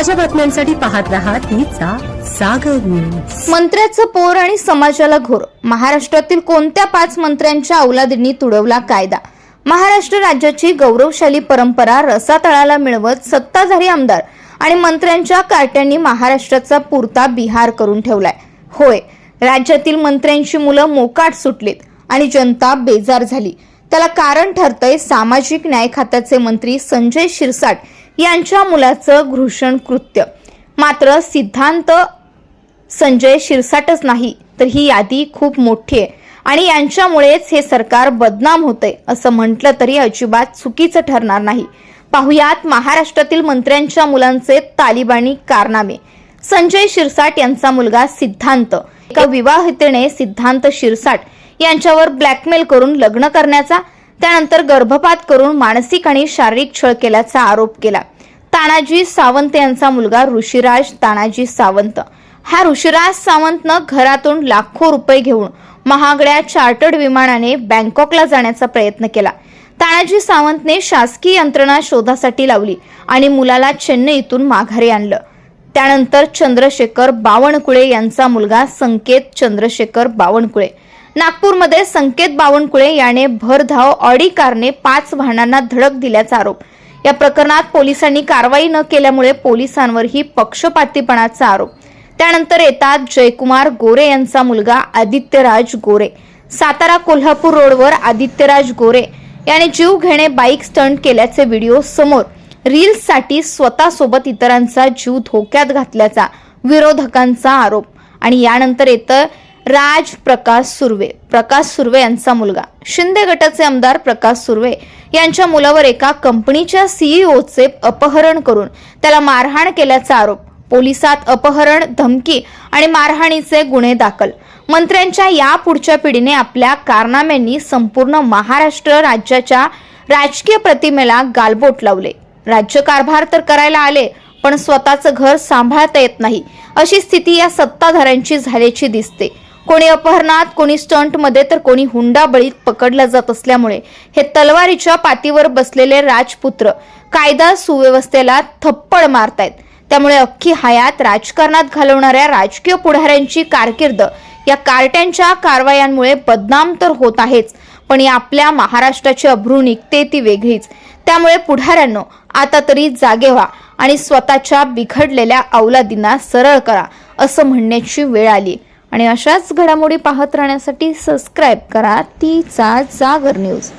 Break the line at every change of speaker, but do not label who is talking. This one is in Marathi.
ताज्या बातम्यांसाठी पाहत राहा तीचा सागर न्यूज
मंत्र्याचं पोर आणि समाजाला घोर. महाराष्ट्रातील कोणत्या पाच मंत्र्यांच्या औलादींनी तुडवला कायदा? महाराष्ट्र राज्याची गौरवशाली परंपरा रसातळाला मिळवत सत्ताधारी आमदार आणि मंत्र्यांच्या कार्ट्यांनी महाराष्ट्राचा पुरता बिहार करून ठेवलाय. होय राज्यातील मंत्र्यांची मुलं मोकाट सुटलीत आणि जनता बेजार झाली. त्याला कारण ठरतंय सामाजिक न्याय खात्याचे मंत्री संजय शिरसाट यांच्या मुलाचं घृषण कृत्य. मात्र सिद्धांत संजय शिरसाटच नाही तर ही यादी खूप मोठी आहे. आणि यांच्यामुळेच हे सरकार बदनाम होते असं म्हटलं तरी अजिबात चुकीचं ठरणार नाही. पाहुयात महाराष्ट्रातील मंत्र्यांच्या मुलांचे तालिबानी कारनामे. संजय शिरसाट यांचा मुलगा सिद्धांत. एका विवाहितेने सिद्धांत शिरसाट यांच्यावर ब्लॅकमेल करून लग्न करण्याचा त्यानंतर गर्भपात करून मानसिक आणि शारीरिक छळ केल्याचा आरोप केला. तानाजी सावंत यांचा मुलगा ऋषिराज तानाजी सावंत. हा ऋषिराज सावंतनं घरातून लाखो रुपये घेऊन महागड्या चार्टर्ड विमानाने बँकॉकला जाण्याचा प्रयत्न केला. तानाजी सावंतने शासकीय यंत्रणा शोधासाठी लावली आणि मुलाला चेन्नईतून माघारी आणलं. त्यानंतर चंद्रशेखर बावनकुळे यांचा मुलगा संकेत चंद्रशेखर बावनकुळे. नागपूरमध्ये संकेत बावनकुळे याने भरधाव ऑडी कारने पाच वाहनांना धडक दिल्याचा आरोप. या प्रकरणात पोलिसांनी कारवाई न केल्यामुळे पोलिसांवरही पक्षपातीपणाचा आरोप. त्यानंतर येतात जयकुमार गोरे यांचा मुलगा आदित्यराज गोरे. सातारा कोल्हापूर रोडवर आदित्यराज गोरे याने जीव घेणे बाईक स्टंट केल्याचे व्हिडिओ समोर. रील्ससाठी स्वतःसोबत इतरांचा जीव धोक्यात घातल्याचा विरोधकांचा आरोप. आणि यानंतर येतं राज प्रकाश सुर्वे प्रकाश सुर्वे यांचा मुलगा. शिंदे गटाचे आमदार प्रकाश सुर्वे यांच्या मुलावर एका कंपनीच्या सीईओचे अपहरण करून त्याला मारहाण केल्याचा आरोप. पोलिसात अपहरण धमकी आणि मारहाणीचे गुन्हे दाखल. मंत्र्यांच्या या पुढच्या पिढीने आपल्या कारनाम्यांनी संपूर्ण महाराष्ट्र राज्याच्या राजकीय प्रतिमेला गालबोट लावले. राज्यकारभार तर करायला आले पण स्वतःचं घर सांभाळता येत नाही अशी स्थिती या सत्ताधाऱ्यांची झाल्याची दिसते. कोणी अपहरणात कोणी स्टंटमध्ये तर कोणी हुंडाबळीत पकडला जात असल्यामुळे हे तलवारीच्या पातीवर बसलेले राजपुत्र कायदा सुव्यवस्थेला थप्पड मारतायत. त्यामुळे अख्खी हयात राजकारणात घालवणाऱ्या राजकीय पुढाऱ्यांची कारकीर्द या कार्ट्यांच्या कारवायांमुळे बदनाम तर होत आहेच पण या आपल्या महाराष्ट्राची अभ्रू निघते ती वेगळीच. त्यामुळे पुढाऱ्यांनो आता तरी जागे व्हा आणि स्वतःच्या बिघडलेल्या अवलादींना सरळ करा असं म्हणण्याची वेळ आली. आणि अशाच घडामोडी पाहत राहण्यासाठी सबस्क्राईब करा. तीचा जागर न्यूज